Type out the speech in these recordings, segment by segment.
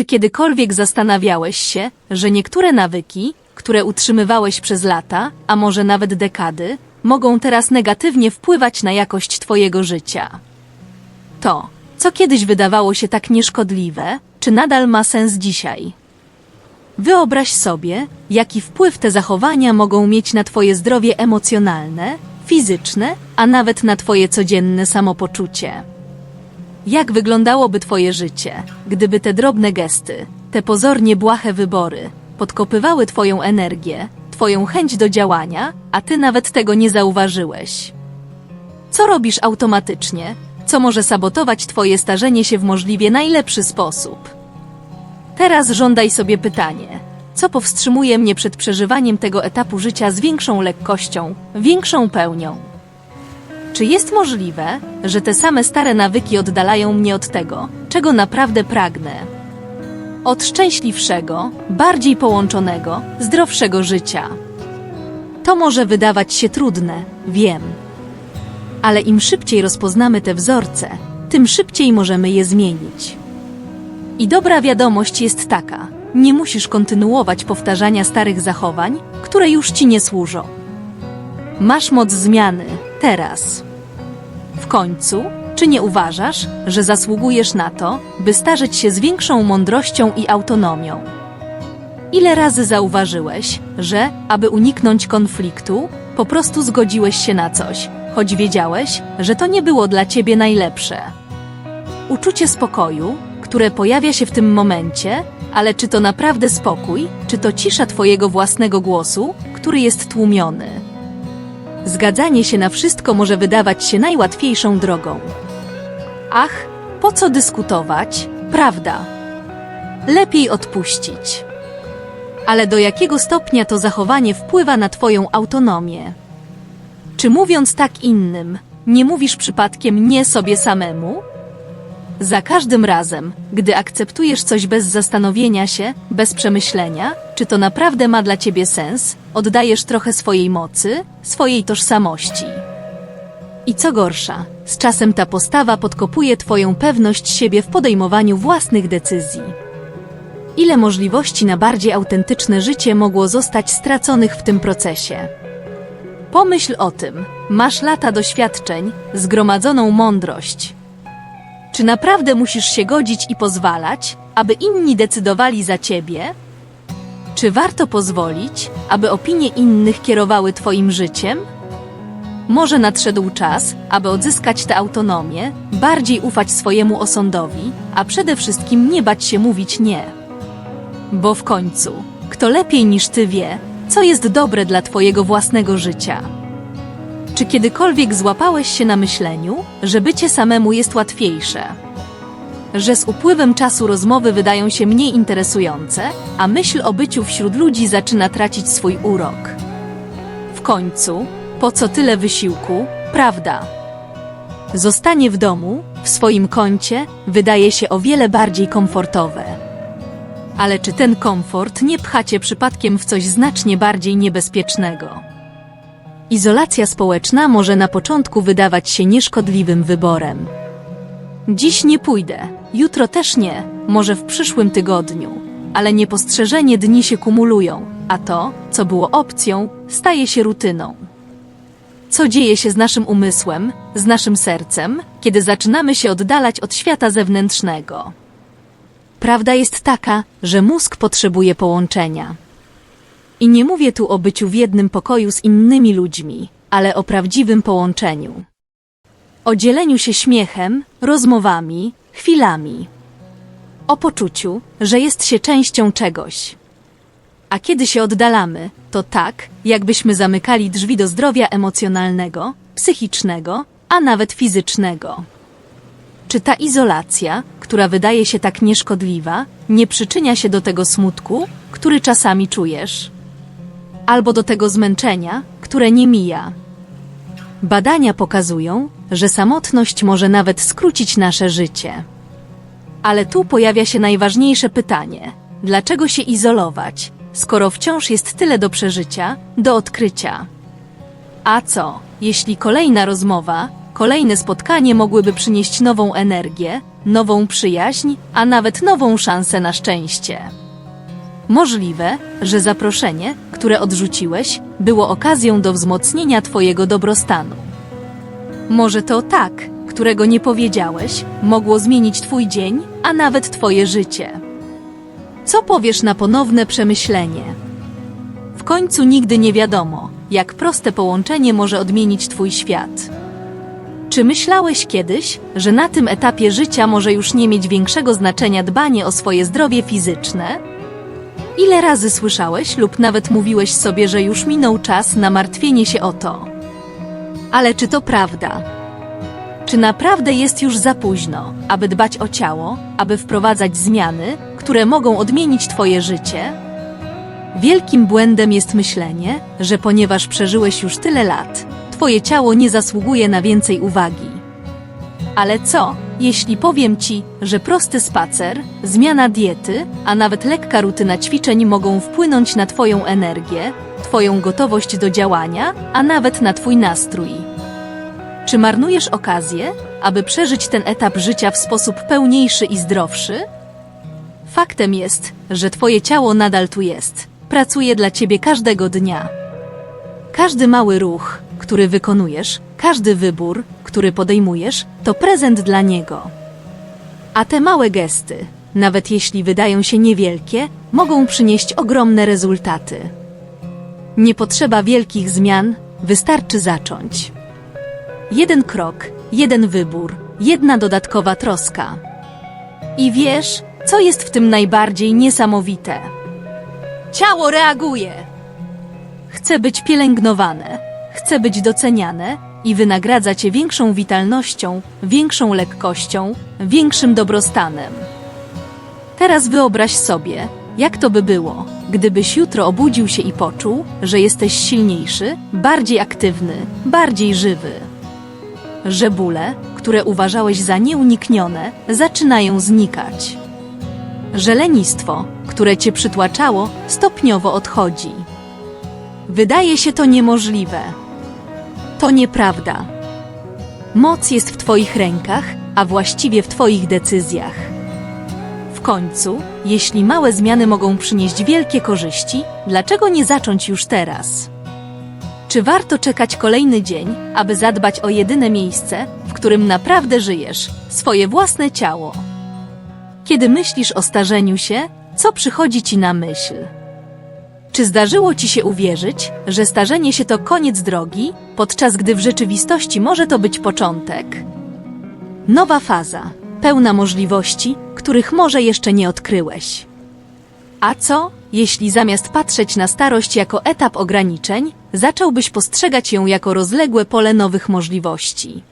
Czy kiedykolwiek zastanawiałeś się, że niektóre nawyki, które utrzymywałeś przez lata, a może nawet dekady, mogą teraz negatywnie wpływać na jakość Twojego życia? To, co kiedyś wydawało się tak nieszkodliwe, czy nadal ma sens dzisiaj? Wyobraź sobie, jaki wpływ te zachowania mogą mieć na Twoje zdrowie emocjonalne, fizyczne, a nawet na Twoje codzienne samopoczucie. Jak wyglądałoby Twoje życie, gdyby te drobne gesty, te pozornie błahe wybory, podkopywały Twoją energię, Twoją chęć do działania, a Ty nawet tego nie zauważyłeś? Co robisz automatycznie, co może sabotować Twoje starzenie się w możliwie najlepszy sposób? Teraz żądaj sobie pytanie. Co powstrzymuje mnie przed przeżywaniem tego etapu życia z większą lekkością, większą pełnią? Czy jest możliwe, że te same stare nawyki oddalają mnie od tego, czego naprawdę pragnę? Od szczęśliwszego, bardziej połączonego, zdrowszego życia. To może wydawać się trudne, wiem. Ale im szybciej rozpoznamy te wzorce, tym szybciej możemy je zmienić. I dobra wiadomość jest taka: nie musisz kontynuować powtarzania starych zachowań, które już ci nie służą. Masz moc zmiany teraz. W końcu, czy nie uważasz, że zasługujesz na to, by starzeć się z większą mądrością i autonomią? Ile razy zauważyłeś, że, aby uniknąć konfliktu, po prostu zgodziłeś się na coś, choć wiedziałeś, że to nie było dla ciebie najlepsze? Uczucie spokoju, które pojawia się w tym momencie, ale czy to naprawdę spokój, czy to cisza Twojego własnego głosu, który jest tłumiony? Zgadzanie się na wszystko może wydawać się najłatwiejszą drogą. Ach, po co dyskutować, prawda? Lepiej odpuścić. Ale do jakiego stopnia to zachowanie wpływa na Twoją autonomię? Czy mówiąc tak innym, nie mówisz przypadkiem nie sobie samemu? Za każdym razem, gdy akceptujesz coś bez zastanowienia się, bez przemyślenia, czy to naprawdę ma dla ciebie sens, oddajesz trochę swojej mocy, swojej tożsamości. I co gorsza, z czasem ta postawa podkopuje twoją pewność siebie w podejmowaniu własnych decyzji. Ile możliwości na bardziej autentyczne życie mogło zostać straconych w tym procesie? Pomyśl o tym. Masz lata doświadczeń, zgromadzoną mądrość. Czy naprawdę musisz się godzić i pozwalać, aby inni decydowali za ciebie? Czy warto pozwolić, aby opinie innych kierowały twoim życiem? Może nadszedł czas, aby odzyskać tę autonomię, bardziej ufać swojemu osądowi, a przede wszystkim nie bać się mówić nie. Bo w końcu, kto lepiej niż ty wie, co jest dobre dla twojego własnego życia? Czy kiedykolwiek złapałeś się na myśleniu, że bycie samemu jest łatwiejsze? Że z upływem czasu rozmowy wydają się mniej interesujące, a myśl o byciu wśród ludzi zaczyna tracić swój urok? W końcu, po co tyle wysiłku, prawda? Zostanie w domu, w swoim kącie, wydaje się o wiele bardziej komfortowe. Ale czy ten komfort nie pcha cię przypadkiem w coś znacznie bardziej niebezpiecznego? Izolacja społeczna może na początku wydawać się nieszkodliwym wyborem. Dziś nie pójdę, jutro też nie, może w przyszłym tygodniu, ale niepostrzeżenie dni się kumulują, a to, co było opcją, staje się rutyną. Co dzieje się z naszym umysłem, z naszym sercem, kiedy zaczynamy się oddalać od świata zewnętrznego? Prawda jest taka, że mózg potrzebuje połączenia. I nie mówię tu o byciu w jednym pokoju z innymi ludźmi, ale o prawdziwym połączeniu. O dzieleniu się śmiechem, rozmowami, chwilami. O poczuciu, że jest się częścią czegoś. A kiedy się oddalamy, to tak, jakbyśmy zamykali drzwi do zdrowia emocjonalnego, psychicznego, a nawet fizycznego. Czy ta izolacja, która wydaje się tak nieszkodliwa, nie przyczynia się do tego smutku, który czasami czujesz? Albo do tego zmęczenia, które nie mija? Badania pokazują, że samotność może nawet skrócić nasze życie. Ale tu pojawia się najważniejsze pytanie: dlaczego się izolować, skoro wciąż jest tyle do przeżycia, do odkrycia? A co, jeśli kolejna rozmowa, kolejne spotkanie mogłyby przynieść nową energię, nową przyjaźń, a nawet nową szansę na szczęście. Możliwe, że zaproszenie, które odrzuciłeś, było okazją do wzmocnienia Twojego dobrostanu. Może to tak, którego nie powiedziałeś, mogło zmienić Twój dzień, a nawet Twoje życie. Co powiesz na ponowne przemyślenie? W końcu nigdy nie wiadomo, jak proste połączenie może odmienić Twój świat. Czy myślałeś kiedyś, że na tym etapie życia może już nie mieć większego znaczenia dbanie o swoje zdrowie fizyczne? Ile razy słyszałeś lub nawet mówiłeś sobie, że już minął czas na martwienie się o to? Ale czy to prawda? Czy naprawdę jest już za późno, aby dbać o ciało, aby wprowadzać zmiany, które mogą odmienić Twoje życie? Wielkim błędem jest myślenie, że ponieważ przeżyłeś już tyle lat, Twoje ciało nie zasługuje na więcej uwagi. Ale co, jeśli powiem Ci, że prosty spacer, zmiana diety, a nawet lekka rutyna ćwiczeń mogą wpłynąć na Twoją energię, Twoją gotowość do działania, a nawet na Twój nastrój? Czy marnujesz okazję, aby przeżyć ten etap życia w sposób pełniejszy i zdrowszy? Faktem jest, że Twoje ciało nadal tu jest, pracuje dla Ciebie każdego dnia. Każdy mały ruch, który wykonujesz, każdy wybór, który podejmujesz, to prezent dla niego. A te małe gesty, nawet jeśli wydają się niewielkie, mogą przynieść ogromne rezultaty. Nie potrzeba wielkich zmian, wystarczy zacząć. Jeden krok, jeden wybór, jedna dodatkowa troska. I wiesz, co jest w tym najbardziej niesamowite? Ciało reaguje. Chce być pielęgnowane, chce być doceniane i wynagradza cię większą witalnością, większą lekkością, większym dobrostanem. Teraz wyobraź sobie, jak to by było, gdybyś jutro obudził się i poczuł, że jesteś silniejszy, bardziej aktywny, bardziej żywy. Że bóle, które uważałeś za nieuniknione, zaczynają znikać. Że lenistwo, które cię przytłaczało, stopniowo odchodzi. Wydaje się to niemożliwe. To nieprawda. Moc jest w Twoich rękach, a właściwie w Twoich decyzjach. W końcu, jeśli małe zmiany mogą przynieść wielkie korzyści, dlaczego nie zacząć już teraz? Czy warto czekać kolejny dzień, aby zadbać o jedyne miejsce, w którym naprawdę żyjesz swoje własne ciało? Kiedy myślisz o starzeniu się, co przychodzi ci na myśl? Czy zdarzyło ci się uwierzyć, że starzenie się to koniec drogi, podczas gdy w rzeczywistości może to być początek? Nowa faza, pełna możliwości, których może jeszcze nie odkryłeś. A co, jeśli zamiast patrzeć na starość jako etap ograniczeń, zacząłbyś postrzegać ją jako rozległe pole nowych możliwości?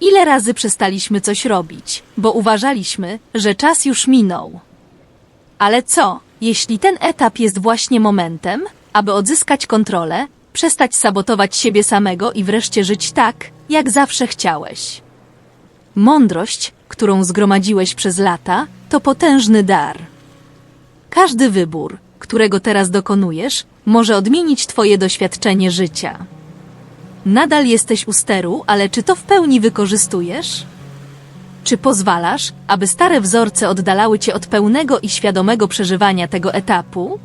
Ile razy przestaliśmy coś robić, bo uważaliśmy, że czas już minął? Ale co, jeśli ten etap jest właśnie momentem, aby odzyskać kontrolę, przestać sabotować siebie samego i wreszcie żyć tak, jak zawsze chciałeś? Mądrość, którą zgromadziłeś przez lata, to potężny dar. Każdy wybór, którego teraz dokonujesz, może odmienić Twoje doświadczenie życia. Nadal jesteś u steru, ale czy to w pełni wykorzystujesz? Czy pozwalasz, aby stare wzorce oddalały cię od pełnego i świadomego przeżywania tego etapu?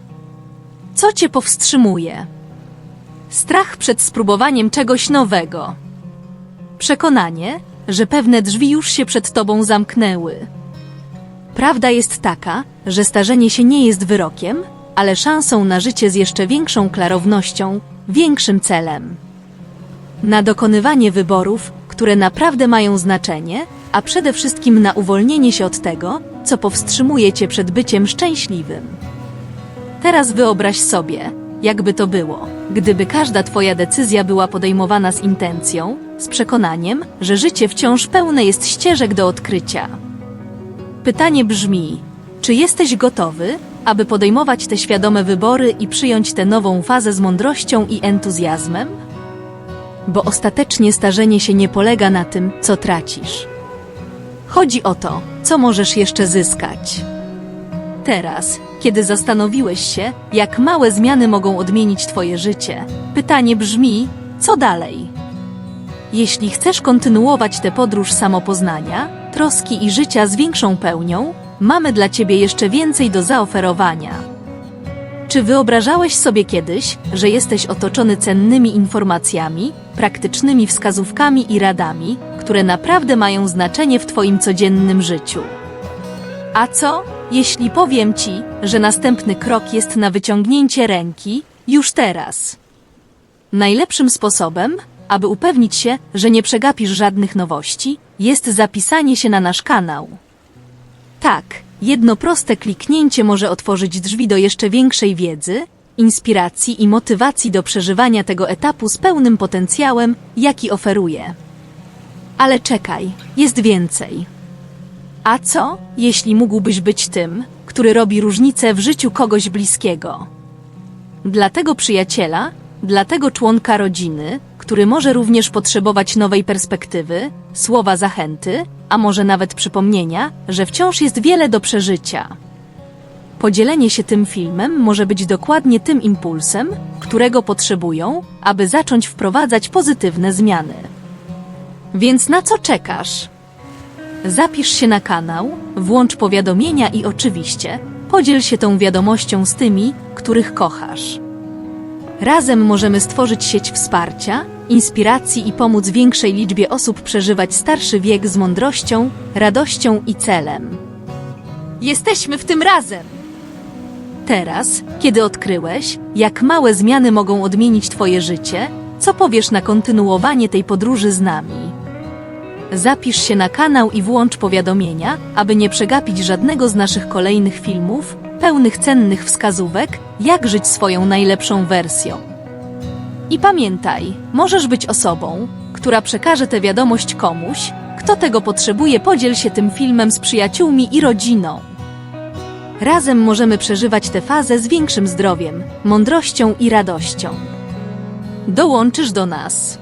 Co cię powstrzymuje? Strach przed spróbowaniem czegoś nowego. Przekonanie, że pewne drzwi już się przed tobą zamknęły. Prawda jest taka, że starzenie się nie jest wyrokiem, ale szansą na życie z jeszcze większą klarownością, większym celem. Na dokonywanie wyborów, które naprawdę mają znaczenie, a przede wszystkim na uwolnienie się od tego, co powstrzymuje cię przed byciem szczęśliwym. Teraz wyobraź sobie, jakby to było, gdyby każda Twoja decyzja była podejmowana z intencją, z przekonaniem, że życie wciąż pełne jest ścieżek do odkrycia. Pytanie brzmi: czy jesteś gotowy, aby podejmować te świadome wybory i przyjąć tę nową fazę z mądrością i entuzjazmem? Bo ostatecznie starzenie się nie polega na tym, co tracisz. Chodzi o to, co możesz jeszcze zyskać. Teraz, kiedy zastanowiłeś się, jak małe zmiany mogą odmienić Twoje życie, pytanie brzmi: co dalej? jeśli chcesz kontynuować tę podróż samopoznania, troski i życia z większą pełnią, mamy dla Ciebie jeszcze więcej do zaoferowania. Czy wyobrażałeś sobie kiedyś, że jesteś otoczony cennymi informacjami, praktycznymi wskazówkami i radami, które naprawdę mają znaczenie w Twoim codziennym życiu? A co, jeśli powiem Ci, że następny krok jest na wyciągnięcie ręki już teraz? Najlepszym sposobem, aby upewnić się, że nie przegapisz żadnych nowości, jest zapisanie się na nasz kanał. Tak, jedno proste kliknięcie może otworzyć drzwi do jeszcze większej wiedzy, inspiracji i motywacji do przeżywania tego etapu z pełnym potencjałem, jaki oferuje. Ale czekaj, jest więcej. A co, jeśli mógłbyś być tym, który robi różnicę w życiu kogoś bliskiego? Dla tego przyjaciela, dla tego członka rodziny, który może również potrzebować nowej perspektywy, słowa zachęty, a może nawet przypomnienia, że wciąż jest wiele do przeżycia. Podzielenie się tym filmem może być dokładnie tym impulsem, którego potrzebują, aby zacząć wprowadzać pozytywne zmiany. Więc na co czekasz? Zapisz się na kanał, włącz powiadomienia i oczywiście podziel się tą wiadomością z tymi, których kochasz. Razem możemy stworzyć sieć wsparcia, inspiracji i pomóc większej liczbie osób przeżywać starszy wiek z mądrością, radością i celem. Jesteśmy w tym razem! Teraz, kiedy odkryłeś, jak małe zmiany mogą odmienić Twoje życie, co powiesz na kontynuowanie tej podróży z nami? Zapisz się na kanał i włącz powiadomienia, aby nie przegapić żadnego z naszych kolejnych filmów, pełnych cennych wskazówek, jak żyć swoją najlepszą wersją. I pamiętaj, możesz być osobą, która przekaże tę wiadomość komuś, kto tego potrzebuje, podziel się tym filmem z przyjaciółmi i rodziną. Razem możemy przeżywać tę fazę z większym zdrowiem, mądrością i radością. Dołączysz do nas.